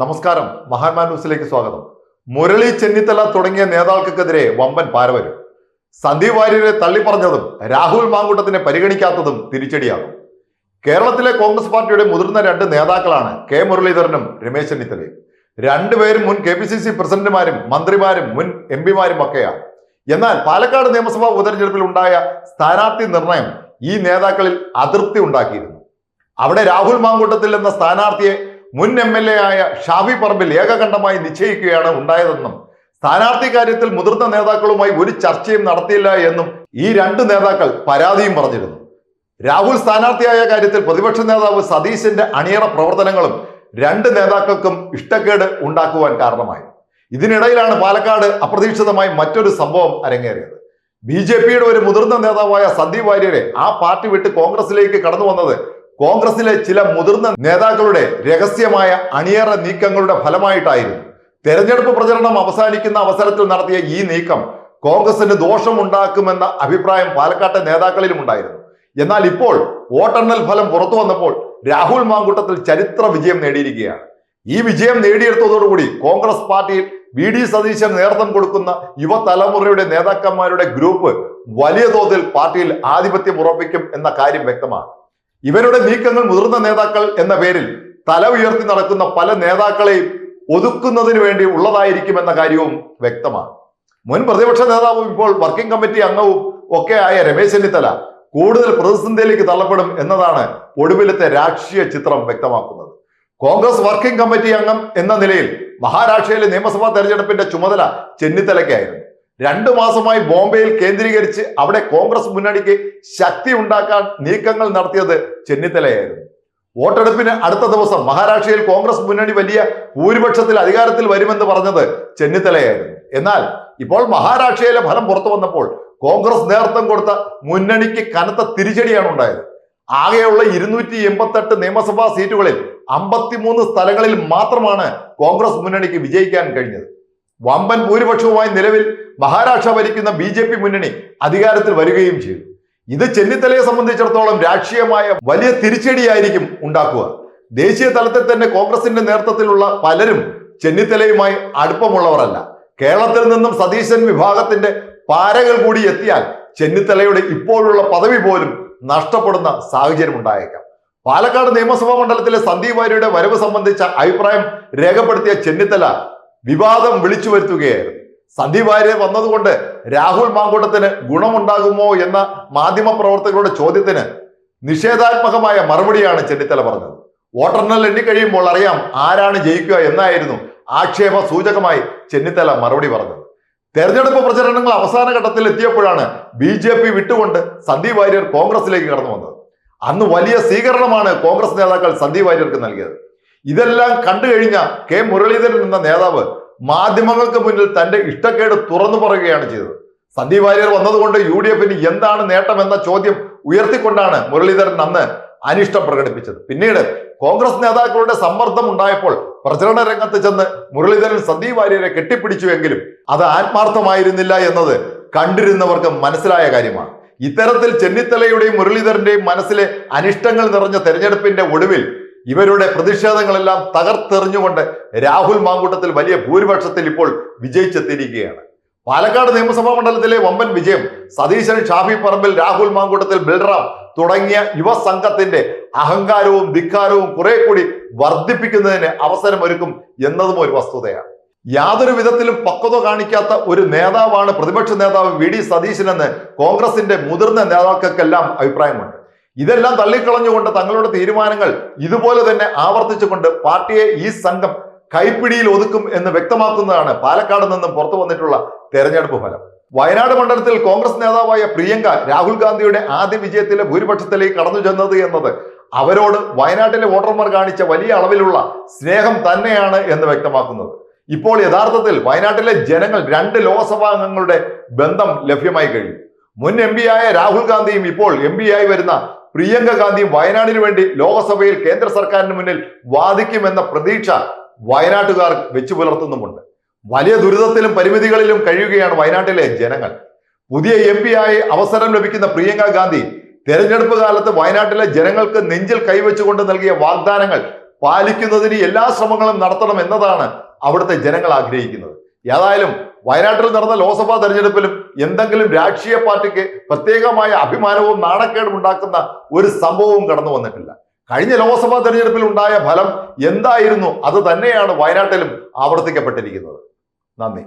നമസ്കാരം. മഹാന്മാ ന്യൂസിലേക്ക് സ്വാഗതം. മുരളി ചെന്നിത്തല തുടങ്ങിയ നേതാക്കൾക്കെതിരെ വമ്പൻ പാരവരും. സന്ദീപ് വാര്യരെ തള്ളിപ്പറഞ്ഞതും രാഹുൽ മാങ്കൂട്ടത്തിനെ പരിഗണിക്കാത്തതും തിരിച്ചടിയാകും കേരളത്തിലെ കോൺഗ്രസ് പാർട്ടിയുടെ മുതിർന്ന രണ്ട് നേതാക്കളാണ് കെ മുരളീധരനും രമേശ് ചെന്നിത്തലയും. രണ്ടുപേരും മുൻ കെ പി സി സി പ്രസിഡന്റുമാരും മന്ത്രിമാരും മുൻ എം പിമാരും ഒക്കെയാണ്. എന്നാൽ പാലക്കാട് നിയമസഭാ ഉപതെരഞ്ഞെടുപ്പിൽ ഉണ്ടായ സ്ഥാനാർത്ഥി നിർണയം ഈ നേതാക്കളിൽ അതൃപ്തി ഉണ്ടാക്കിയിരുന്നു. അവിടെ രാഹുൽ മാങ്കൂട്ടത്തിൽ എന്ന സ്ഥാനാർത്ഥിയെ മുൻ എം എൽ എ ആയ ഷാഫി പറമ്പിൽ ഏകകണ്ഠമായി നിശ്ചയിക്കുകയാണ് ഉണ്ടായതെന്നും സ്ഥാനാർത്ഥി കാര്യത്തിൽ മുതിർന്ന നേതാക്കളുമായി ഒരു ചർച്ചയും നടത്തിയില്ല എന്നും ഈ രണ്ട് നേതാക്കൾ പരാതിയും പറഞ്ഞിരുന്നു. രാഹുൽ സ്ഥാനാർത്ഥിയായ കാര്യത്തിൽ പ്രതിപക്ഷ നേതാവ് സതീശന്റെ അണിയറ പ്രവർത്തനങ്ങളും രണ്ട് നേതാക്കൾക്കും ഇഷ്ടക്കേട് ഉണ്ടാക്കുവാൻ കാരണമായി. ഇതിനിടയിലാണ് പാലക്കാട് അപ്രതീക്ഷിതമായി മറ്റൊരു സംഭവം അരങ്ങേറിയത്. ബി ജെ പിയുടെ ഒരു മുതിർന്ന നേതാവായ സന്ദീപ് വാര്യരെ ആ പാർട്ടി വിട്ട് കോൺഗ്രസിലേക്ക് കടന്നു വന്നത് കോൺഗ്രസിലെ ചില മുതിർന്ന നേതാക്കളുടെ രഹസ്യമായ അണിയറ നീക്കങ്ങളുടെ ഫലമായിട്ടായിരുന്നു. തെരഞ്ഞെടുപ്പ് പ്രചരണം അവസാനിക്കുന്ന അവസരത്തിൽ നടത്തിയ ഈ നീക്കം കോൺഗ്രസിന് ദോഷമുണ്ടാക്കുമെന്ന അഭിപ്രായം പാലക്കാട്ടെ നേതാക്കളിലും ഉണ്ടായിരുന്നു. എന്നാൽ ഇപ്പോൾ വോട്ടെണ്ണൽ ഫലം പുറത്തു വന്നപ്പോൾ രാഹുൽ മാങ്കൂട്ടത്തിൽ ചരിത്ര വിജയം നേടിയിരിക്കുകയാണ്. ഈ വിജയം നേടിയെടുത്തതോടുകൂടി കോൺഗ്രസ് പാർട്ടിയിൽ വി ഡി സതീശൻ നേതൃത്വം കൊടുക്കുന്ന യുവതലമുറയുടെ നേതാക്കന്മാരുടെ ഗ്രൂപ്പ് വലിയ തോതിൽ പാർട്ടിയിൽ ആധിപത്യം ഉറപ്പിക്കും എന്ന കാര്യം വ്യക്തമാണ്. ഇവരുടെ നീക്കങ്ങൾ മുതിർന്ന നേതാക്കൾ എന്ന പേരിൽ തല ഉയർത്തി നടക്കുന്ന പല നേതാക്കളെയും ഒതുക്കുന്നതിന് വേണ്ടി ഉള്ളതായിരിക്കുമെന്ന കാര്യവും വ്യക്തമാണ്. മുൻ പ്രതിപക്ഷ നേതാവും ഇപ്പോൾ വർക്കിംഗ് കമ്മിറ്റി അംഗവും ഒക്കെ ആയ രമേശ് ചെന്നിത്തല കൂടുതൽ പ്രതിസന്ധിയിലേക്ക് തള്ളപ്പെടും എന്നതാണ് ഒടുവിലത്തെ രാഷ്ട്രീയ ചിത്രം വ്യക്തമാക്കുന്നത്. കോൺഗ്രസ് വർക്കിംഗ് കമ്മിറ്റി അംഗം എന്ന നിലയിൽ മഹാരാഷ്ട്രയിലെ നിയമസഭാ തെരഞ്ഞെടുപ്പിന്റെ ചുമതല ചെന്നിത്തലയ്ക്കായിരുന്നു. രണ്ടു മാസമായി ബോംബെയിൽ കേന്ദ്രീകരിച്ച് അവിടെ കോൺഗ്രസ് മുന്നണിക്ക് ശക്തി ഉണ്ടാക്കാൻ നീക്കങ്ങൾ നടത്തിയത് ചെന്നിത്തലയായിരുന്നു. വോട്ടെടുപ്പിന് അടുത്ത ദിവസം മഹാരാഷ്ട്രയിൽ കോൺഗ്രസ് മുന്നണി വലിയ ഭൂരിപക്ഷത്തിൽ അധികാരത്തിൽ വരുമെന്ന് പറഞ്ഞത് ചെന്നിത്തലയായിരുന്നു. എന്നാൽ ഇപ്പോൾ മഹാരാഷ്ട്രയിലെ ഫലം പുറത്തു വന്നപ്പോൾ കോൺഗ്രസ് നേതൃത്വം കൊടുത്ത മുന്നണിക്ക് കനത്ത തിരിച്ചടിയാണ് ഉണ്ടായത്. ആകെയുള്ള ഇരുന്നൂറ്റി എൺപത്തെട്ട് നിയമസഭാ സീറ്റുകളിൽ അമ്പത്തിമൂന്ന് സ്ഥലങ്ങളിൽ മാത്രമാണ് കോൺഗ്രസ് മുന്നണിക്ക് വിജയിക്കാൻ കഴിഞ്ഞത്. വമ്പൻ ഭൂരിപക്ഷവുമായി നിലവിൽ മഹാരാഷ്ട്ര ഭരിക്കുന്ന ബി ജെ പി മുന്നണി അധികാരത്തിൽ വരികയും ചെയ്തു. ഇത് ചെന്നിത്തലയെ സംബന്ധിച്ചിടത്തോളം രാഷ്ട്രീയമായ വലിയ തിരിച്ചടിയായിരിക്കും ഉണ്ടാക്കുക. ദേശീയ തലത്തിൽ തന്നെ കോൺഗ്രസിന്റെ നേതൃത്വത്തിലുള്ള പലരും ചെന്നിത്തലയുമായി അടുപ്പമുള്ളവരല്ല. കേരളത്തിൽ നിന്നും സതീശൻ വിഭാഗത്തിന്റെ പാരകൾ കൂടി എത്തിയാൽ ചെന്നിത്തലയുടെ ഇപ്പോഴുള്ള പദവി പോലും നഷ്ടപ്പെടുന്ന സാഹചര്യം ഉണ്ടായേക്കാം. പാലക്കാട് നിയമസഭാ മണ്ഡലത്തിലെ സന്ദീപ് വാര്യയുടെ വരവ് സംബന്ധിച്ച അഭിപ്രായം രേഖപ്പെടുത്തിയ ചെന്നിത്തല വിവാദം വിളിച്ചു വരുത്തുകയായിരുന്നു. സന്ദീപ് വാര്യർ വന്നതുകൊണ്ട് രാഹുൽ മാങ്കൂട്ടത്തിന് ഗുണമുണ്ടാകുമോ എന്ന മാധ്യമ പ്രവർത്തകരുടെ ചോദ്യത്തിന് നിഷേധാത്മകമായ മറുപടിയാണ് ചെന്നിത്തല പറഞ്ഞത്. വോട്ടെണ്ണൽ എണ്ണിക്കഴിയുമ്പോൾ അറിയാം ആരാണ് ജയിക്കുക എന്നായിരുന്നു ആക്ഷേപ സൂചകമായി ചെന്നിത്തല മറുപടി പറഞ്ഞത്. തെരഞ്ഞെടുപ്പ് പ്രചരണങ്ങൾ അവസാന ഘട്ടത്തിൽ എത്തിയപ്പോഴാണ് ബി ജെ പി വിട്ടുകൊണ്ട് സന്ദീപ് വാര്യർ കോൺഗ്രസിലേക്ക് കടന്നു വന്നത്. അന്ന് വലിയ സ്വീകരണമാണ് കോൺഗ്രസ് നേതാക്കൾ സന്ദീപ് വാര്യർക്ക് നൽകിയത്. ഇതെല്ലാം കണ്ടു കഴിഞ്ഞ കെ മുരളീധരൻ എന്ന നേതാവ് മാധ്യമങ്ങൾക്ക് മുന്നിൽ തന്റെ ഇഷ്ടക്കേട് തുറന്നു പറയുകയാണ് ചെയ്തത്. സന്ദീപ് വാര്യർ വന്നതുകൊണ്ട് യു ഡി എഫിന് എന്താണ് നേട്ടം എന്ന ചോദ്യം ഉയർത്തിക്കൊണ്ടാണ് മുരളീധരൻ അന്ന് അനിഷ്ടം പ്രകടിപ്പിച്ചത്. പിന്നീട് കോൺഗ്രസ് നേതാക്കളുടെ സമ്മർദ്ദം ഉണ്ടായപ്പോൾ പ്രചരണ രംഗത്ത് ചെന്ന് മുരളീധരൻ സന്ദീപ് വാര്യരെ കെട്ടിപ്പിടിച്ചുവെങ്കിലും അത് ആത്മാർത്ഥമായിരുന്നില്ല എന്നത് കണ്ടിരുന്നവർക്ക് മനസ്സിലായ കാര്യമാണ്. ഇത്തരത്തിൽ ചെന്നിത്തലയുടെയും മുരളീധരന്റെയും മനസ്സിലെ അനിഷ്ടങ്ങൾ നിറഞ്ഞ തെരഞ്ഞെടുപ്പിന്റെ ഒടുവിൽ ഇവരുടെ പ്രതിഷേധങ്ങളെല്ലാം തകർത്തെറിഞ്ഞുകൊണ്ട് രാഹുൽ മാങ്കൂട്ടത്തിൽ വലിയ ഭൂരിപക്ഷത്തിൽ ഇപ്പോൾ വിജയിച്ചെത്തിയിരിക്കുകയാണ്. പാലക്കാട് നിയമസഭാ മണ്ഡലത്തിലെ വമ്പൻ വിജയം സതീശൻ ഷാഫി പറമ്പിൽ രാഹുൽ മാങ്കൂട്ടത്തിൽ ബൽറാം തുടങ്ങിയ യുവസംഘത്തിന്റെ അഹങ്കാരവും ധിക്കാരവും കുറെ കൂടി വർദ്ധിപ്പിക്കുന്നതിന് അവസരമൊരുക്കും എന്നതും ഒരു വസ്തുതയാണ്. യാതൊരു വിധത്തിലും പക്വത കാണിക്കാത്ത ഒരു നേതാവാണ് പ്രതിപക്ഷ നേതാവ് വി ഡി സതീശനെന്ന് കോൺഗ്രസിന്റെ മുതിർന്ന നേതാക്കൾക്കെല്ലാം അഭിപ്രായമുണ്ട്. ഇതെല്ലാം തള്ളിക്കളഞ്ഞുകൊണ്ട് തങ്ങളുടെ തീരുമാനങ്ങൾ ഇതുപോലെ തന്നെ ആവർത്തിച്ചുകൊണ്ട് പാർട്ടിയെ ഈ സംഘം കൈപ്പിടിയിൽ ഒതുക്കും എന്ന് വ്യക്തമാക്കുന്നതാണ് പാലക്കാട് നിന്നും പുറത്തു വന്നിട്ടുള്ള തെരഞ്ഞെടുപ്പ് ഫലം. വയനാട് മണ്ഡലത്തിൽ കോൺഗ്രസ് നേതാവായ പ്രിയങ്ക രാഹുൽ ഗാന്ധിയുടെ ആദ്യ വിജയത്തിലെ ഭൂരിപക്ഷത്തിലേക്ക് കടന്നു ചെന്നത് എന്നത് അവരോട് വയനാട്ടിലെ വോട്ടർമാർ കാണിച്ച വലിയ അളവിലുള്ള സ്നേഹം തന്നെയാണ് എന്ന് വ്യക്തമാക്കുന്നത്. ഇപ്പോൾ യഥാർത്ഥത്തിൽ വയനാട്ടിലെ ജനങ്ങൾ രണ്ട് ലോക്സഭാ അംഗങ്ങളുടെ ബന്ധം ലഭ്യമായി കഴിഞ്ഞു. മുൻ എം ആയ രാഹുൽ ഗാന്ധിയും ഇപ്പോൾ എം ആയി വരുന്ന പ്രിയങ്ക ഗാന്ധി വയനാടിനു വേണ്ടി ലോകസഭയിൽ കേന്ദ്ര സർക്കാരിന് മുന്നിൽ വാദിക്കുമെന്ന പ്രതീക്ഷ വയനാട്ടുകാർ വെച്ചു പുലർത്തുന്നുമുണ്ട്. വലിയ ദുരിതത്തിലും പരിമിതികളിലും കഴിയുകയാണ് വയനാട്ടിലെ ജനങ്ങൾ. പുതിയ എം ആയി അവസരം ലഭിക്കുന്ന പ്രിയങ്ക ഗാന്ധി തെരഞ്ഞെടുപ്പ് കാലത്ത് വയനാട്ടിലെ ജനങ്ങൾക്ക് നെഞ്ചിൽ കൈവച്ചുകൊണ്ട് നൽകിയ വാഗ്ദാനങ്ങൾ പാലിക്കുന്നതിന് എല്ലാ ശ്രമങ്ങളും നടത്തണം എന്നതാണ് അവിടുത്തെ ജനങ്ങൾ ആഗ്രഹിക്കുന്നത്. ഏതായാലും വയനാട്ടിൽ നടന്ന ലോക്സഭാ തെരഞ്ഞെടുപ്പിലും എന്തെങ്കിലും രാഷ്ട്രീയ പാർട്ടിക്ക് പ്രത്യേകമായ അഭിമാനവും നാണക്കേടും ഉണ്ടാക്കുന്ന ഒരു സംഭവവും കടന്നു വന്നിട്ടില്ല. കഴിഞ്ഞ ലോക്സഭാ തെരഞ്ഞെടുപ്പിൽ ഉണ്ടായ ഫലം എന്തായിരുന്നു? അത് തന്നെയാണ് വയനാട്ടിലും ആവർത്തിക്കപ്പെട്ടിരിക്കുന്നത്. നന്ദി.